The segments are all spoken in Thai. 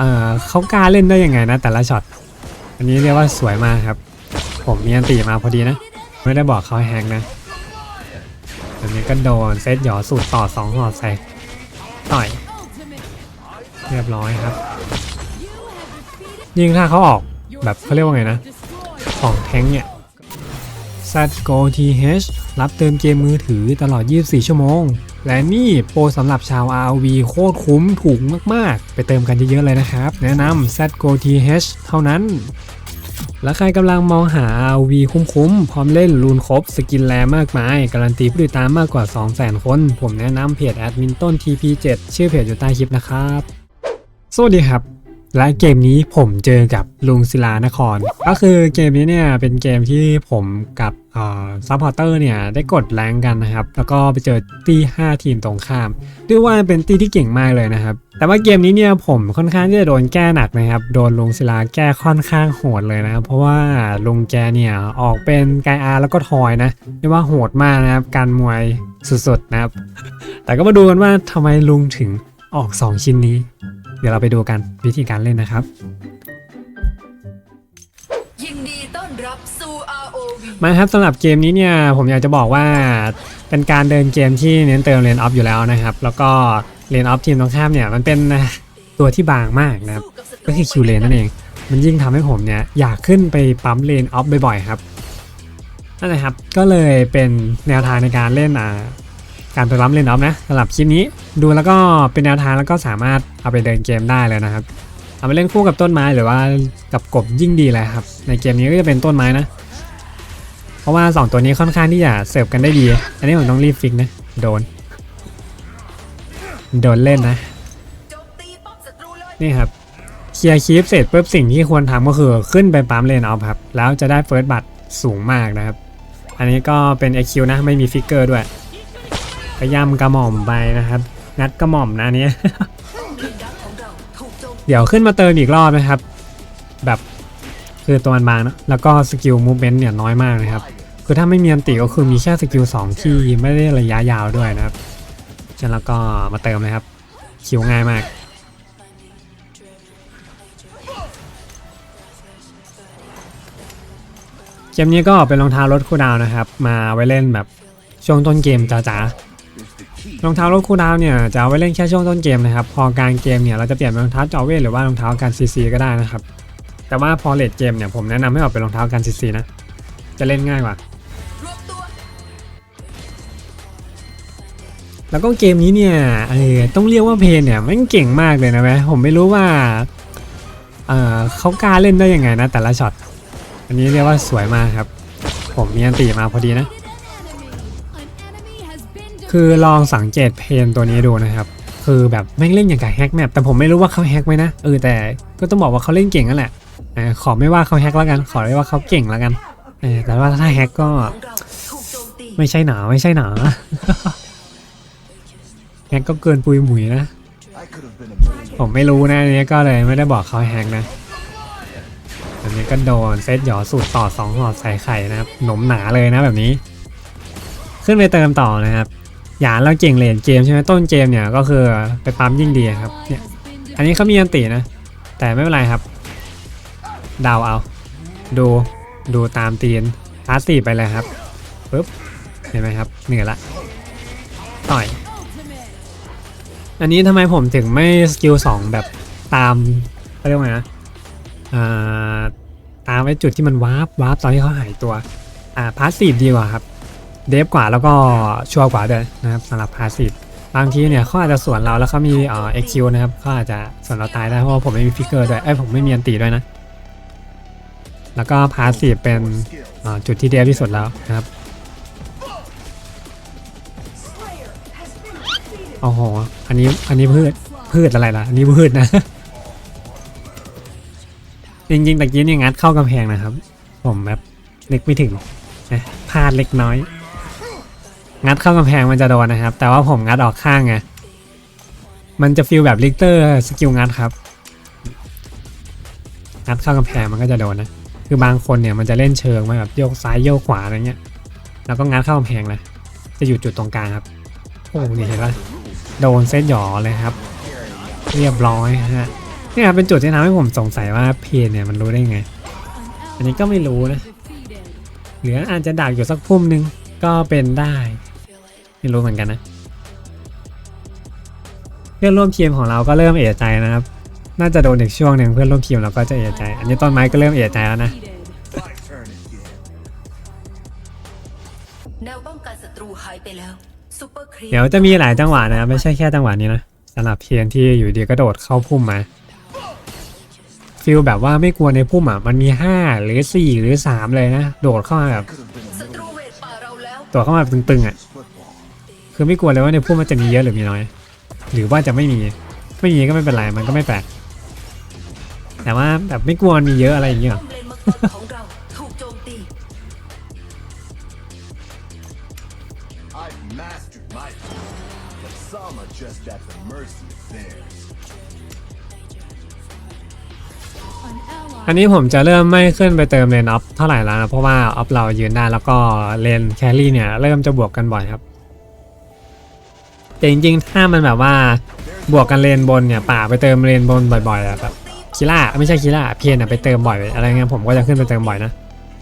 เออเขากล้าเล่นได้ยังไงนะแต่ละช็อต อันนี้เรียกว่าสวยมากครับ ผมมีอันตีมาพอดีนะ ไม่ได้บอกเขาแฮงนะอันนี้ก็โดนเซตหยอสูตรต่อสองหอดใส่ต่อย เรียบร้อยครับ ยิ่งถ้าเขาออกแบบเขาเรียกว่าไงนะ ของแท้งเนี่ย z g o TH รับเติมเกมมือถือตลอด 24 ชั่วโมง และนี่โปรสำหรับชาว RV โคตรคุ้มถูกมากๆ ไปเติมกันเยอะๆเลยนะครับ แนะนำ z g o TH เท่านั้น และใครกำลังมองหา RV คุ้มๆ พร้อมเล่นรูนครบสกินแรมากมาย การันตีผู้ติดตามมากกว่า 200,000 คน ผมแนะนำเพจแอดมินต้น TP7 ชื่อเพจอยู่ใต้คลิปนะครับ สวัสดีครับ และเกมนี้ผมเจอกับลุงศิลานคร ก็คือเกมนี้เนี่ยเป็นเกมที่ผมกับซัพพอร์เตอร์เนี่ยได้กดแรงกันนะครับ แล้วก็ไปเจอตี5ทีมตรงข้ามเรียกว่าเป็นตีที่เก่งมากเลยนะครับ แต่ว่าเกมนี้เนี่ยผมค่อนข้างที่จะโดนแก้หนักนะครับ โดนลุงศิลาแก้ค่อนข้างโหดเลยนะครับ เพราะว่าลุงแกเนี่ยออกเป็นไกอาแล้วก็ทอยนะเรียกว่าโหดมากนะครับ การมวยสุดๆนะครับ แต่ก็มาดูกันว่าทำไมลุงถึงออก 2 ชิ้นนี้ เดี๋ยวเราไปดูกันวิธีการเล่นนะครับ ยินดีต้อนรับสู่ ROV มาครับสำหรับเกมนี้เนี่ยผมอยากจะบอกว่าเป็นการเดินเกมที่เน้นเติมเลนออฟอยู่แล้วนะครับ แล้วก็เลนออฟทีมตรงข้ามเนี่ยมันเป็นตัวที่บางมากนะครับ ก็คือคิวเลนนั่นเอง มันยิ่งทำให้ผมเนี่ยอยากขึ้นไปปั๊มเลนออฟบ่อยๆครับนั่นแหละครับก็เลยเป็นแนวทางในการเล่นอ่า การไปปั๊มเลนออฟนะสำหรับคลิปนี้ดูแล้วก็เป็นแนวทางแล้วก็สามารถเอาไปเดินเกมได้เลยนะครับ เอาไปเล่นคู่กับต้นไม้หรือว่ากับกบยิ่งดีเลยครับ ในเกมนี้ก็จะเป็นต้นไม้นะ เพราะว่า 2 ตัวนี้ค่อนข้างที่จะเสิร์ฟกันได้ดี อันนี้ผมต้องรีบฟิกนะ โดน โดนเล่นนะ นี่ครับเคลียร์คีฟเสร็จปุ๊บสิ่งที่ควรทำก็คือขึ้นไปปั๊มเลนเอาครับ แล้วจะได้เฟิร์สบัตสูงมากนะครับ อันนี้ก็เป็น EQ นะไม่มีฟิกเกอร์ด้วย ก็ย่ำกระหม่อมไปนะครับ งัดกระหม่อมนะอันนี้ทีมดักของเดี๋ยวขึ้นมาเติมอีกรอบนะครับ แบบคือตัวมันบางนะแล้วก็สกิลมูฟเมนต์เนี่ยน้อยมากนะครับ คือถ้าไม่มีอันติก็คือมีแค่สกิล2ที่ไม่ได้ระยะยาวด้วยนะครับฉะนั้นแล้วก็มาเติมเลยครับคิวง่ายมากเกมนี้ก็เป็นรองเท้ารถคูลดาวน์นะครับ มาไว้เล่นแบบช่วงต้นเกมจ๋าๆ รองเท้ารถคูดาวเนี่ยจะเอาไว้เล่นแค่ช่วงต้นเกมนะครับ พอกลางเกมเนี่ยเราจะเปลี่ยนเป็นรองเท้าจอเวทหรือว่ารองเท้าการซีซีก็ได้นะครับ แต่ว่าพอเลดเกมเนี่ยผมแนะนำให้ออกเป็นรองเท้าการซีซีนะ จะเล่นง่ายกว่า แล้วก็เกมนี้เนี่ยเออต้องเรียกว่าเพนเนี่ยมันเก่งมากเลยนะแม่ผมไม่รู้ว่าเออเขากล้าเล่นได้ยังไงนะแต่ละช็อต อันนี้เรียกว่าสวยมากครับ ผมมีอันตีมาพอดีนะ คือลองสังเกตเพนตัวนี้ดูนะครับ คือแบบแม่งเล่นอย่างกับแฮกแมปแต่ผมไม่รู้ว่าเขาแฮกไหมนะเออแต่ก็ต้องบอกว่าเขาเล่นเก่งนั่นแหละขอไม่ว่าเขาแฮกแล้วกัน ขอเรียกว่าเขาเก่งแล้วกันแต่ว่าถ้าแฮกก็ไม่ใช่หนาไม่ใช่หนาแฮกก็เกินปุยหมุยนะ ผมไม่รู้นะอันนี้ก็เลยไม่ได้บอกเขาแฮกนะอันนี้ก็โดนเซตหยอสูตรต่อสองหอดใส่ไข่นะครับหนมหนาเลยนะแบบนี้ ขึ้นไปเติมต่อนะครับ หยานเราเก่งเลนเกมใช่ไหมต้นเกมเนี่ยก็คือไปปั๊มยิ่งดีครับเนี่ยอันนี้เขามีอันตินะ แต่ไม่เป็นไรครับเดาเอา ดูดูตามตีนพาสซีไปเลยครับปึ๊บเห็นไหมครับเหนื่อยละต่อย อันนี้ทำไมผมถึงไม่สกิลสองแบบตามเขาเรียกว่าไงนะตามไอ้จุดที่มันวาร์ปวาร์ปตอนที่เขาหายตัวอ่าพาสซีฟดีกว่าครับ เดฟกว่าแล้วก็ชัวร์กว่าด้วยนะครับสำหรับพาสซีฟบางทีเนี่ยเขาอาจจะสวนเราแล้วเขามีเอ่อเอ็กคิวนะครับเขาอาจจะสวนเราตายได้เพราะว่าผมไม่มีฟิกเกอร์ด้วยไอ้ยผมไม่มีอันตีด้วยนะ แล้วก็พาสซีฟเป็นจุดที่เดฟที่สุดแล้วนะครับโอ้โหอันนี้อันนี้พืชพืชอะไรล่ะอันนี้พืชนะจริงๆตะกี้เนี่ยงัดเข้ากำแพงนะครับ ผมแบบนึกไม่ถึงนะพลาดเล็กน้อย งัดเข้ากำแพงมันจะโดนนะครับ แต่ว่าผมงัดออกข้างไงมันจะฟีลแบบลิกเตอร์สกิลงัดครับ งัดเข้ากำแพงมันก็จะโดนนะ คือบางคนเนี่ยมันจะเล่นเชิงมาแบบโยกซ้ายโยกขวาอะไรเงี้ย แล้วก็งัดเข้ากำแพงเลยจะอยู่จุดตรงกลางครับ โอ้โหนี่เห็นปะโดนเซตหยอเลยครับ เรียบร้อยฮะนี่ครับเป็นจุดที่ทำให้ผมสงสัยว่าเพนเนี่ยมันรู้ได้ไง อันนี้ก็ไม่รู้นะ หรืออาจจะดักอยู่สักพุ่มหนึ่งก็เป็นได้ ไม่รู้เหมือนกันนะ เพื่อนร่วมทีมของเราก็เริ่มเอะใจนะครับ น่าจะโดนอีกช่วงหนึ่งเพื่อนร่วมทีมเราก็จะเอะใจ อันนี้ต้นไม้ก็เริ่มเอะใจแล้วนะ แนวป้องกันศัตรูหายไปแล้วซูเปอร์ครีปเดี๋ยวจะมีหลายจังหวะนะครับไม่ใช่แค่จังหวะนี้นะสำหรับเพียนที่อยู่ดีก็โดดเข้าพุ่มมาฟิลแบบว่าไม่กลัวในพุ่มอะมันมี 5 หรือ 4 หรือ 3 เลยนะ โดดเข้ามาแบบศัตรูเวทป่าเราแล้วโดดเข้ามาแบบตึงๆอะ คือไม่กลัวเลยว่าในพุ่มมันจะมีเยอะหรือมีน้อย หรือว่าจะไม่มี ไม่มีก็ไม่เป็นไร มันก็ไม่แปลก แต่ว่าแบบไม่กลัวมันมีเยอะอะไรอย่างเงี้ยหรอป้อมเลนมังกรของเราถูกโจมตี I've mastered my craft, but some are just at the mercy of theirs. อันนี้ผมจะเริ่มไม่ขึ้นไปเติมเลนออฟเท่าไหร่แล้วนะ เพราะว่าออฟเรายืนได้แล้วก็เลนแครี่เนี่ย เริ่มจะบวกกันบ่อยครับ แต่จริงๆ ถ้ามันแบบว่าบวกกันเลนบนเนี่ยป่าไปเติมเลนบนบ่อยๆอะแบบคิล่าไม่ใช่คิล่าเพียนอะไปเติมบ่อยอะไรเงี้ยผมก็จะขึ้นไปเติมบ่อยนะ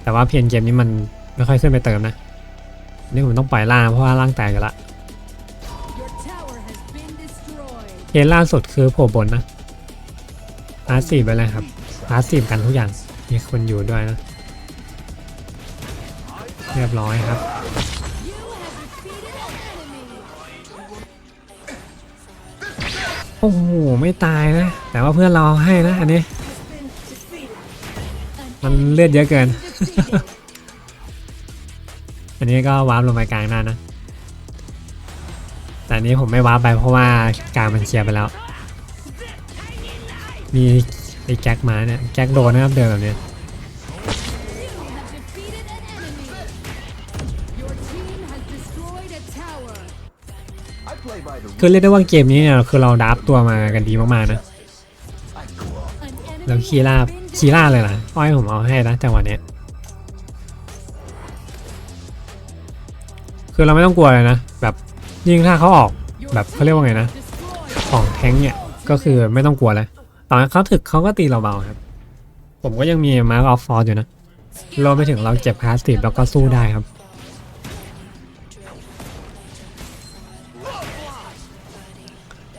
แต่ว่าเพียนเกมนี้มันไม่ค่อยขึ้นไปเติมนะนี่ผมต้องปล่อยล่าเพราะว่าล่างแตกอยู่ละเกมล่าสุดคือโผล่บนนะพาสซีฟไปเลยครับพาสซีฟกันทุกอย่างมีคนอยู่ด้วยนะ เรียบร้อยครับ โอ้โห ไม่ตายนะ แต่ว่าเพื่อนเราให้นะ อันนี้ มันเลือดเยอะเกิน อันนี้ก็วาร์ปลงไปกลางหน้านะ แต่นนี้ผมไม่วาร์ปไปเพราะว่ากลางมันเคลียร์ไปแล้ว มีไอ้แจ็คมาเนี่ยแจ็คโดนนะครับเดินแบบนี้ คือเรียกได้ว่าเกมนี้เนี่ยคือเราดับตัวมากันดีมากๆนะแล้วคีร่าคีร่าเลยนะอ้อยผมเอาให้นะจังหวะเนี้ยคือเราไม่ต้องกลัวเลยนะแบบยิ่งถ้าเขาออกแบบเขาเรียกว่าไงนะของแท้งเนี่ยก็คือไม่ต้องกลัวเลยตอนนั้นเขาถึกเขาก็ตีเราเบาครับ ผมก็ยังมีมาร์กออฟฟอร์อยู่นะรวมไปถึงเราเก็บพาสติฟแล้วก็สู้ได้ครับ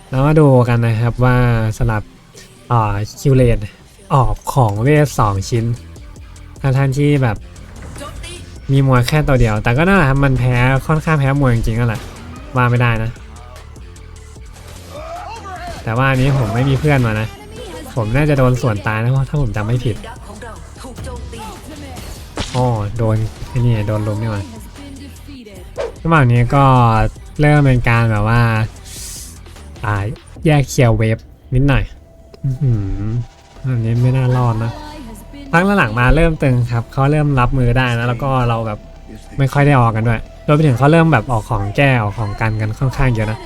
แล้วมาดูกันนะครับว่าสลับอ่าคิวเลนออกของเวทสองชิ้นทั้งที่แบบมีมวยแค่ตัวเดียว แต่ก็นั่นแหละมันแพ้ค่อนข้างแพ้มวยจริงๆนั่นแหละว่าไม่ได้นะ แต่ว่าอันนี้ผมไม่มีเพื่อนมานะ ผมน่าจะโดนส่วนตายนะเพราะถ้าผมจำไม่ผิดอ๋อโดนไอ้นี่โดนลุมนี่หว่าระหว่างนี้ก็เริ่มเป็นการแบบว่า อ่าแยกเคลียร์เวฟนิดหน่อยอันนี้ไม่น่ารอดนะพักหลังมาเริ่มตึงครับเขาเริ่มรับมือได้นะ แล้วก็เราแบบไม่ค่อยได้ออกกันด้วยรวมไปถึงเขาเริ่มแบบออกของแก้ออกของกันกันค่อนข้างเยอะนะ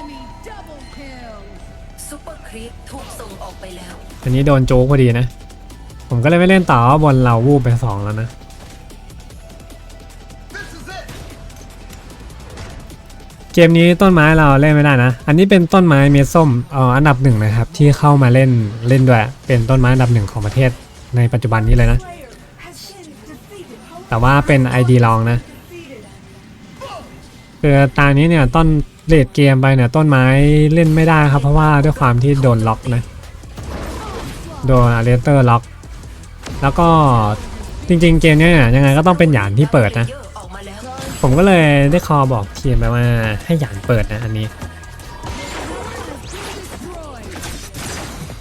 อันนี้โดนโจ๊กพอดีนะ ผมก็เลยไม่เล่นต่อว่าบนเราวูบไปสองแล้วนะ เกมนี้ต้นไม้เราเล่นไม่ได้นะ อันนี้เป็นต้นไม้เมส้มเอออันดับหนึ่งนะครับ ที่เข้ามาเล่นเล่นด้วย เป็นต้นไม้อันดับหนึ่งของประเทศในปัจจุบันนี้เลยนะ แต่ว่าเป็น ID รองนะคือตานี้เนี่ยต้นเลดเกมไปเนี่ยต้นไม้เล่นไม่ได้ครับ เพราะว่าด้วยความที่โดนล็อกนะ โดนอาร์เตอร์ล็อก แล้วก็จริงๆเกมนี้เนี้ยยังไงก็ต้องเป็นหยานที่เปิดนะ ผมก็เลยได้คอบอกทีมไปว่าให้หยานเปิดนะอันนี้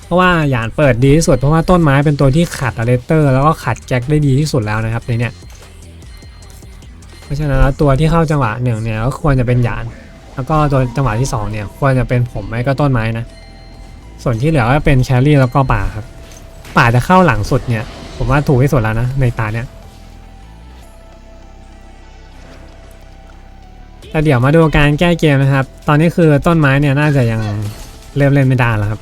เพราะว่าหยานเปิดดีที่สุดเพราะว่าต้นไม้เป็นตัวที่ขัดอาร์เตอร์ แล้วก็ขัดแจ็คได้ดีที่สุดแล้วนะครับในเนี้ยเพราะฉะนั้นแล้วตัวที่เข้าจังหวะหนึ่งเนี่ยก็ควรจะเป็นหยาน แล้วก็ตัวจังหวะที่สองเนี่ยควรจะเป็นผมไม่ก็ต้นไม้นะ ส่วนที่เหลือก็เป็นแครี่แล้วก็ป่าครับ ป่าจะเข้าหลังสุดเนี่ย ผมว่าถูกที่สุดแล้วนะในตาเนี่ย แต่เดี๋ยวมาดูการแก้เกมนะครับ ตอนนี้คือต้นไม้เนี่ยน่าจะยังเริ่มเล่นไม่ได้แล้วครับ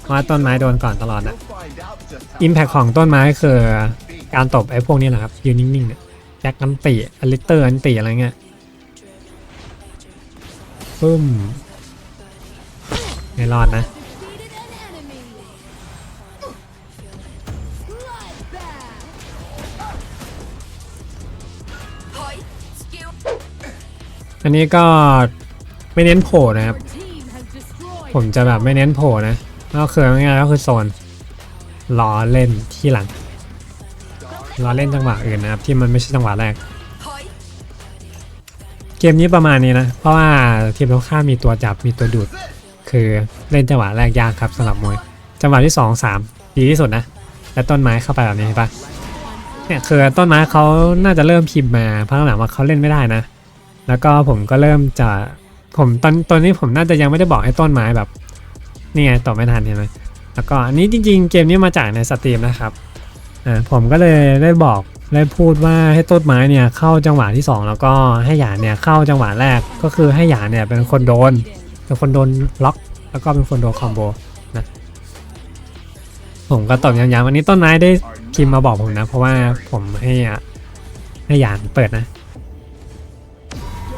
เพราะว่าต้นไม้โดนก่อนตลอดนะอิมแพคของต้นไม้คือการตบไอ้พวกนี้แหละครับยืนนิ่งๆเนี่ยแจ็คน้ำตีอลิเตอร์อันตีอะไรเงี้ยปึ้มไม่รอดนะ นนี้ก็ไม่เน้นโผล่นะครับ ผมจะแบบไม่เน้นโผล่นะก็คือง่ายๆก็คือโซนรอเล่นที่หลังรอเล่นจังหวะอื่นนะครับ ที่มันไม่ใช่จังหวะแรก เกมนี้ประมาณนี้นะ เพราะว่าทีมตรงข้ามมีตัวจับมีตัวดูด คือเล่นจังหวะแรกยากครับสำหรับมวย จังหวะที่ 2 3 ดีที่สุดนะ และต้นไม้เข้าไปแบบนี้เห็นปะเนี่ยคือต้นไม้เขาน่าจะเริ่มพิมพ์มาพักหลังว่าเขาเล่นไม่ได้นะ แล้วก็ผมก็เริ่มจะผมตอนตอนนี้ผมน่าจะยังไม่ได้บอกให้ต้นไม้แบบนี่ไงตอบไม่ทันเห็นไหมแล้วก็อันนี้จริงๆ เกมนี้มาจากในสตรีมนะครับอ่าผมก็เลยได้บอกได้พูดว่าให้ต้นไม้เนี่ยเข้าจังหวะที่สองแล้วก็ให้หยานเนี่ยเข้าจังหวะแรกก็คือให้หยานเนี่ยเป็นคนโดนเป็นคนโดนล็อก แล้วก็เป็นคนโดนคอมโบนะผมก็ตอบย้ำๆวันนี้ต้นไม้ได้พิมพ์มาบอกผมนะ เพราะว่าผมให้อะให้หยานเปิดนะ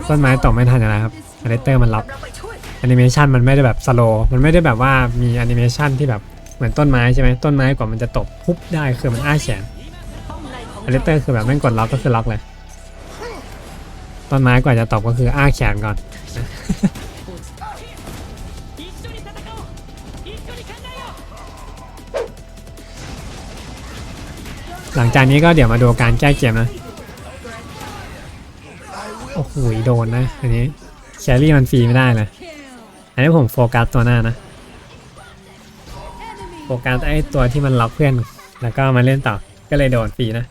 ต้นไม้ตอบไม่ทันอยู่แล้วครับอเลเตอร์มันล็อกเราไปช่วยแอนิเมชันมันไม่ได้แบบสโลมันไม่ได้แบบว่ามีแอนิเมชันที่แบบเหมือนต้นไม้ใช่ไหมต้นไม้กว่ามันจะตบปุ๊บได้คือมันอ้าแขนอนของอเลเตอร์คือแบบแม่งกดล็อกก็คือล็อกเลย ต้นไม้กว่าจะตบก็คืออ้าแขนก่อนหลังจากนี้ก็เดี๋ยวมาดูการแก้เกมนะ โอ้โดนนะ อันนี้แครี่มันฟรีไม่ได้เลย อันนี้ผมโฟกัสตัวหน้านะ โฟกัสไอ้ตัวที่มันล็อกเพื่อน แล้วก็มาเล่นต่อ ก็เลยโดนฟรีนะ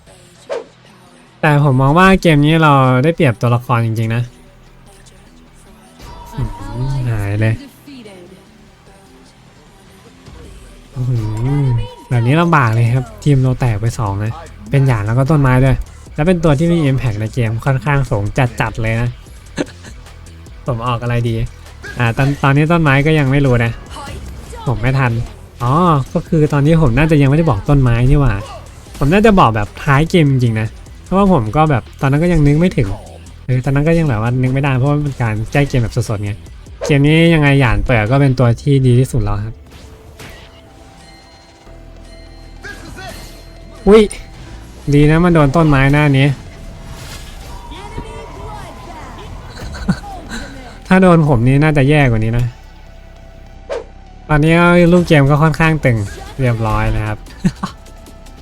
แต่ผมมองว่าเกมนี้เราได้เปรียบตัวละครจริงๆนะหายเลยแบบนี้ลำบากเลยครับ ทีมเราแตกไปสองนะ เป็นหยาดแล้วก็ต้นไม้ด้วย แล้วเป็นตัวที่มี Impact ในเกมค่อนข้างสูงจัดๆเลยนะ ผมออกอะไรดี อ่าตอนตอนนี้ต้นไม้ก็ยังไม่รู้นะ ผมไม่ทัน อ๋อ ก็คือตอนนี้ผมน่าจะยังไม่ได้บอกต้นไม้นี่หว่า ผมน่าจะบอกแบบท้ายเกมจริงๆนะ เพราะว่าผมก็แบบตอนนั้นก็ยังนึกไม่ถึงเออตอนนั้นก็ยังแบบว่านึกไม่ได้เพราะว่ามันเป็นการแก้เกมแบบสดๆไง เกมนี้ยังไงหยานเปิดก็เป็นตัวที่ดีที่สุดแล้วครับ อุ้ย ดีนะมันโดนต้นไม้หน้านี้ ถ้าโดนผมนี่น่าจะแย่กว่านี้นะ ตอนนี้ลูกเกมก็ค่อนข้างตึงเรียบร้อยนะครับ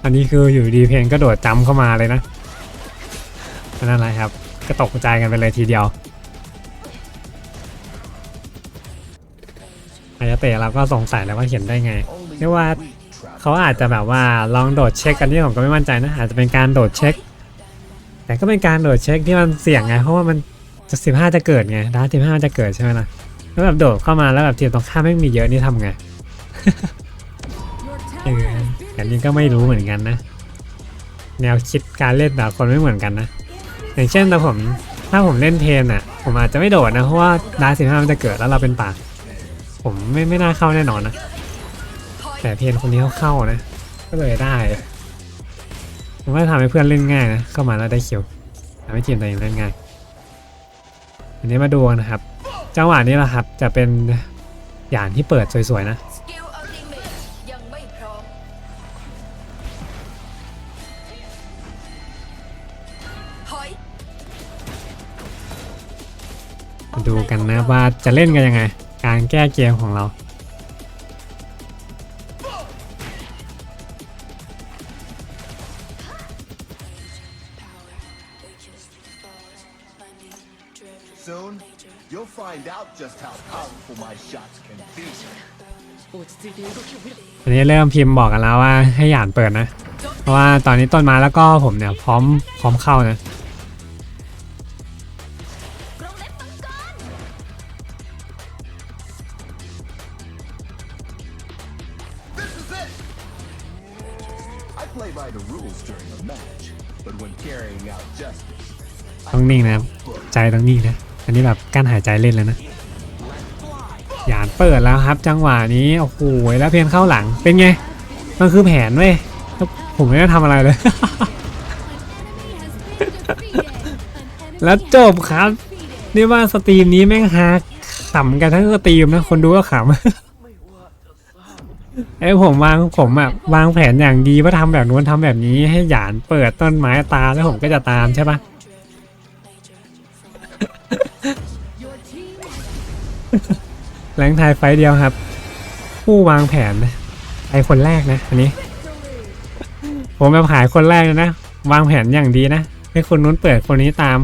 อันนี้คืออยู่ดีเพลงก็โดดจำเข้ามาเลยนะนั่นแหละครับก็ตกใจกันไปเลยทีเดียวอายาเตะเราก็สงสัยแล้วว่าเขียนได้ไงเรียกว่า เขาอาจจะแบบว่าลองโดดเช็คกันที่ผมก็ไม่มั่นใจนะ อาจจะเป็นการโดดเช็ค แต่ก็เป็นการโดดเช็คที่มันเสี่ยงไง เพราะว่ามันจะสิบห้าจะเกิดไงดาสิบห้าจะเกิดใช่ไหมล่ะ แล้วแบบโดดเข้ามาแล้วแบบทีมตรงข้ามไม่มีเยอะนี่ทำไงเอออันนี้ก็ไม่รู้เหมือนกันนะ แนวคิดการเล่นแต่ละคนไม่เหมือนกันนะ อย่างเช่นแต่ผมถ้าผมเล่นเทนอะ ผมอาจจะไม่โดดนะ เพราะว่าดาสิบห้ามันจะเกิดแล้วเราเป็นป่าผมไม่ไม่น่าเข้าแน่นอนนะถอย แต่เทนคนนี้เขาเข้านะ ก็เลยได้ผมว่าทำให้เพื่อนเล่นง่ายนะเข้ามาแล้วได้คิวทำให้ทีมตัวเองเล่นง่ายอันนี้มาดูกันนะครับ จังหวะนี้แหละครับจะเป็นอย่างที่เปิดสวยๆนะสกิลอัลติเมทยังไม่พร้อมถอยมาดูกันนะว่าจะเล่นกันยังไง การแก้เกมของเรา just how powerful my shots can be. อันนี้เริ่มพิมพ์บอกกันแล้วว่าให้หยานเปิดนะ เพราะว่าตอนนี้ต้นไม้แล้วก็ผมเนี่ยพร้อมพร้อมเข้านะ This is it! I play by the rules during a match, but when carrying out justice, ต้องนิ่งนะครับใจต้องนิ่งนะ อันนี้แบบกั้นหายใจเล่นแล้วนะห ยานเปิดแล้วครับ จังหวะนี้โอ้โหแล้วเพียนเข้าหลังเป็นไงมันคือแผนเว้ยผมไม่ได้ทำอะไรเลย แล้วจบครับ นี่ว่าสตรีมนี้แม่งฮาขำกันทั้งสตรีมนะ คนดูก็ขำไอ้ผมวางผมอะวางแผนอย่างดีว่าทำแบบนู้นทำแบบนี้ให้หยานเปิดต้นไม้ตาแล้วผมก็จะตามใช่ปะ แรงไทายไฟเดียวครับ ผู้วางแผนนะไอคนแรกนะอันนี้ ผมแบบหายคนแรกเลยนะ วางแผนอย่างดีนะ ให้คนนู้นเปิดคนนี้ตาม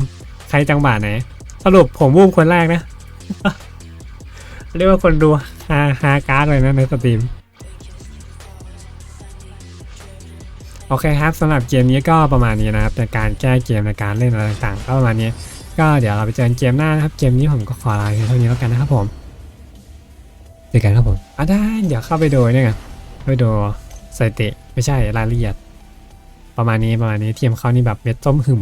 ใครจังหวะไหนสรุปผมวูบคนแรกนะ เรียกว่าคนดูฮาฮาการ์ดเลยนะในสตรีมโอเคครับสำหรับเกมนี้ก็ประมาณนี้นะครับในการแก้เกมในการเล่นอะไรต่างๆก็ประมาณนี้ ก็เดี๋ยวเราไปเจอกันเกมหน้านะครับ เกมนี้ผมก็ขอลาเท่านี้แล้วกันนะครับผม จอกันครับผมอะได้ เดี๋ยวเข้าไปดูเนี่ยกันไปดูสถิติไม่ใช่รายละเอียด ประมาณนี้ประมาณนี้ทีมเขานี่แบบเม็ดส้มหึม